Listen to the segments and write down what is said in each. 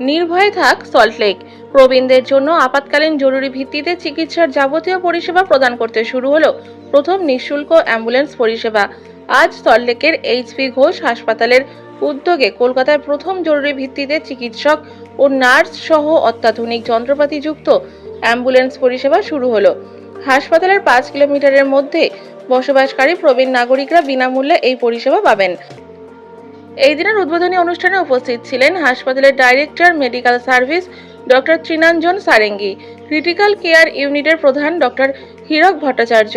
পিছিয়ে থাক সল্টলেক প্রবীণদের জন্য আপাতকালীন জরুরি ভিত্তিতে চিকিৎসার যাবতীয় পরিষেবা প্রদান করতে শুরু হলো প্রথম নিঃশুল্ক অ্যাম্বুলেন্স পরিষেবা। আজ সল্টলেকের এইচপি ঘোষ হাসপাতালের উদ্যোগে কলকাতায় প্রথম জরুরি ভিত্তিতে চিকিৎসক ও নার্স সহ অত্যাধুনিক যন্ত্রপাতিযুক্ত অ্যাম্বুলেন্স পরিষেবা শুরু হলো। হাসপাতালের পাঁচ কিলোমিটারের মধ্যে বসবাসকারী প্রবীণ নাগরিকরা বিনামূল্যে এই পরিষেবা পাবেন। এই দিনের উদ্বোধনী অনুষ্ঠানে উপস্থিত ছিলেন হাসপাতালের director, medical service, doctor Trinanjan Sarangi, critical care ইউনিটের প্রধান ডক্টর হীরক ভট্টাচার্য,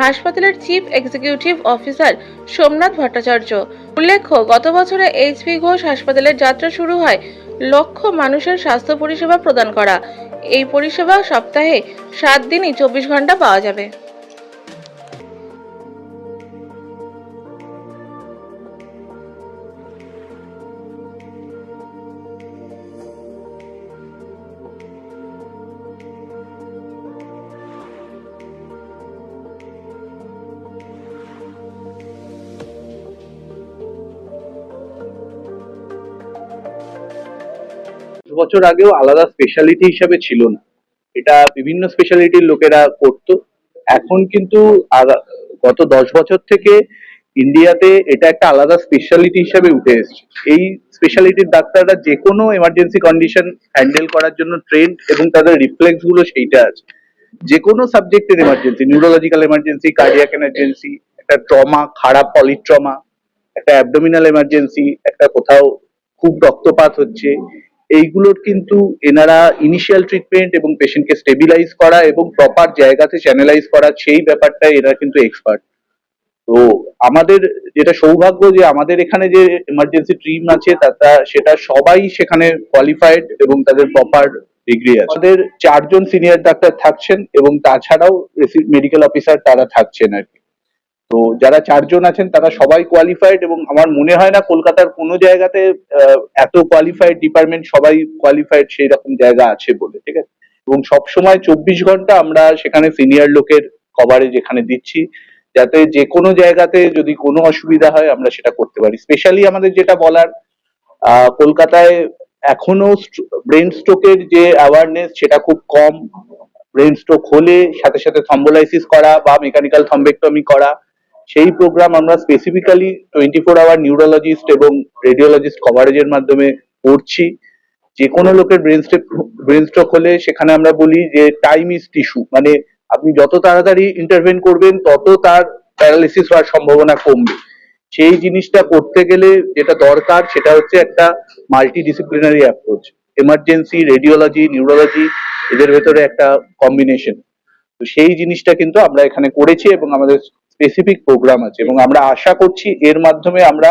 হাসপাতালের chief executive officer Somnath Bhattacharya. উল্লেখ্য, গত বছরে এইচপি ঘোষ হাসপাতালের যাত্রা শুরু হয় লক্ষ মানুষের স্বাস্থ্য পরিষেবা প্রদান করা। এই পরিষেবা সপ্তাহে সাত দিনই চব্বিশ ঘণ্টা পাওয়া যাবে। বছর আগেও আলাদা স্পেশালিটি হিসাবে ছিল না। এটা বিভিন্ন স্পেশালিটির লোকেরা করতো। এখন কিন্তু গত দশ বছর থেকে ইন্ডিয়াতে এটা একটা আলাদা স্পেশালিটি হিসাবে উঠে এসেছে। এই স্পেশালিটির ডাক্তাররা যে কোনো এমার্জেন্সি কন্ডিশন হ্যান্ডেল করার জন্য ট্রেন এবং তাদের রিফ্লেক্সগুলো সেইটা আছে। যে কোনো সাবজেক্টের emergency neurological emergency cardiac emergency একটা ট্রমা খারাপ পলিট্রমা একটা অ্যাবডোমিনাল এমার্জেন্সি একটা কোথাও খুব রক্তপাত হচ্ছে এইগুলোর কিন্তু এনারা ইনিশিয়াল ট্রিটমেন্ট এবং পেশেন্টকে স্টেবিলাইজ করা এবং প্রপার জায়গাতে চ্যানেলাইজ করা, সেই ব্যাপারটা এরা কিন্তু এক্সপার্ট তো আমাদের যেটা সৌভাগ্য যে আমাদের এখানে যে এমার্জেন্সি টিম আছে তারা সেটা সবাই সেখানে কোয়ালিফাইড এবং তাদের প্রপার ডিগ্রি আছে। আমাদের চারজন সিনিয়র ডাক্তার থাকছেন এবং তাছাড়াও মেডিকেল অফিসার তারা থাকছেন আর কি। তো যারা চারজন আছেন, তারা সবাই কোয়ালিফাইড এবং আমার মনে হয় না কলকাতার কোনো জায়গাতে এত কোয়ালিফাইড ডিপার্টমেন্ট সবাই কোয়ালিফাইড সেই রকম জায়গা আছে বলে, ঠিক আছে? এবং সবসময় চব্বিশ ঘণ্টা আমরা সেখানে সিনিয়র লোকের কভারেজ এখানে দিচ্ছি, যাতে যে কোনো জায়গাতে যদি কোনো অসুবিধা হয়, আমরা সেটা করতে পারি। স্পেশালি আমাদের যেটা বলার কলকাতায় এখনও ব্রেন স্ট্রোকের যে অ্যাওয়ারনেস সেটা খুব কম। ব্রেন স্ট্রোক হলে সাথে সাথে থম্বোলাইসিস করা বা মেকানিক্যাল থম্বেক্টমি করা। সেই প্রোগ্রাম আমরা specifically twenty four hour neurologist এবং রেডিওলজিস্ট কভারেজের মাধ্যমে করছি। যে কোনো লোকের ব্রেন স্ট্রোক ব্রেন স্ট্রোক হলে সেখানে আমরা বলি যে টাইম ইজ টিস্যু মানে আপনি যত তাড়াতাড়ি ইন্টারভেন করবেন, তত তার প্যারালিসিস হওয়ার সম্ভাবনা কমবে। সেই জিনিসটা করতে গেলে যেটা দরকার, সেটা হচ্ছে একটা multi disciplinary approach emergency radiology neurology এদের ভেতরে একটা কম্বিনেশন তো সেই জিনিসটা কিন্তু আমরা এখানে করেছি এবং আমাদের স্পেসিফিক প্রোগ্রাম আছে এবং আমরা আশা করছি এর মাধ্যমে আমরা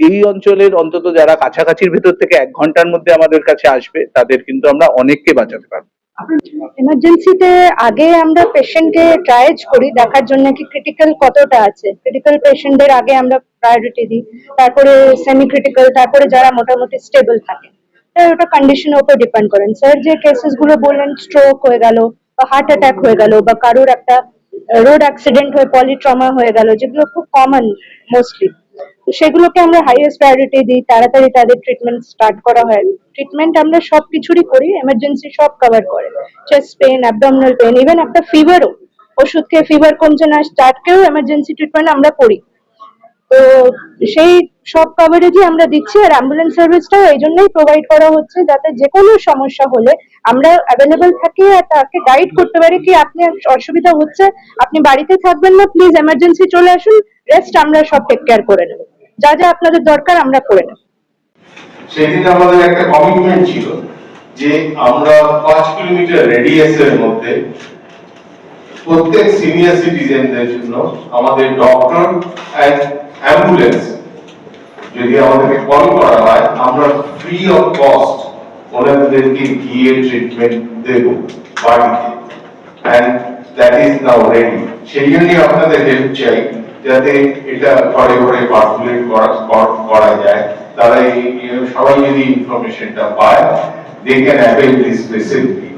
এই অঞ্চলের অন্তত যারা কাছাকাছির ভেতর থেকে এক ঘণ্টার মধ্যে আমাদের কাছে আসবে, তাদের কিন্তু আমরা অনেককে বাঁচাতে পারব। এমার্জেন্সিতে আগে আমরা পেশেন্টকে ট্রায়াজ করি, দেখার জন্য কি ক্রিটিক্যাল কতটা আছে? ক্রিটিক্যাল পেশেন্টদের আগে আমরা প্রায়োরিটি দিই, তারপরে সেমি ক্রিটিক্যাল তারপরে যারা মোটামুটি স্টেবল থাকে। তাই ওটা কন্ডিশনের উপর ডিপেন্ড করেন। স্যার যে কেসেসগুলো বললেন স্ট্রোক হয়ে গেল, বা হার্ট অ্যাটাক হয়ে গেল, বা কারোর একটা রোড অ্যাক্সিডেন্ট হয়ে পলিট্রমা হয়ে গেল, যেগুলো খুব কমন মোস্টলি সেগুলোকে আমরা হাইয়েস্ট প্রায়োরিটি দিই, তাড়াতাড়ি তাদের ট্রিটমেন্ট স্টার্ট করা হয়। ট্রিটমেন্ট আমরা সব কিছুরই করি এমার্জেন্সি সব কভার করে। Chest pain abdominal pain even একটা ফিভারও ওষুধ খেয়ে ফিভার কমছে না স্টার্টকেও এমার্জেন্সি ট্রিটমেন্ট আমরা করি। তো সেই সব কভারেজই আমরা দিচ্ছি আর অ্যাম্বুলেন্স সার্ভিসটাও এই জন্যই প্রোভাইড করা হচ্ছে যাতে যে কোনো সমস্যা হলে আমরা অ্যাভেলেবেল থাকি আর তাকে গাইড করতে পারি কি আপনি অসুবিধা হচ্ছে, আপনি বাড়িতে থাকবেন না প্লিজ এমার্জেন্সি চলে আসুন রেস্ট আমরা সব টেক কেয়ার করে নেব। যা যা আপনাদের দরকার আমরা করে নেব। সেদিন আমাদের একটা কমিটমেন্ট ছিল যে আমরা পাঁচ কিলোমিটার রেডিয়াসের মধ্যে প্রত্যেক সিনিয়র সিটিজেনদের জন্য আমাদের ডক্টর অ্যান্ড অ্যাম্বুলেন্স যদি আমাদেরকে কল করা হয়, আমরা ফ্রি অফ কস্ট ওনাদেরকে গিয়ে ট্রিটমেন্ট দেব বাড়িতে। And that is now ready সেই জন্যই আপনাদের হেল্প চাই, যাতে এটা ঘরে ঘরে পার্কুলেট করা যায়। তারা সবাই যদি ইনফরমেশনটা পায় they can avail this facility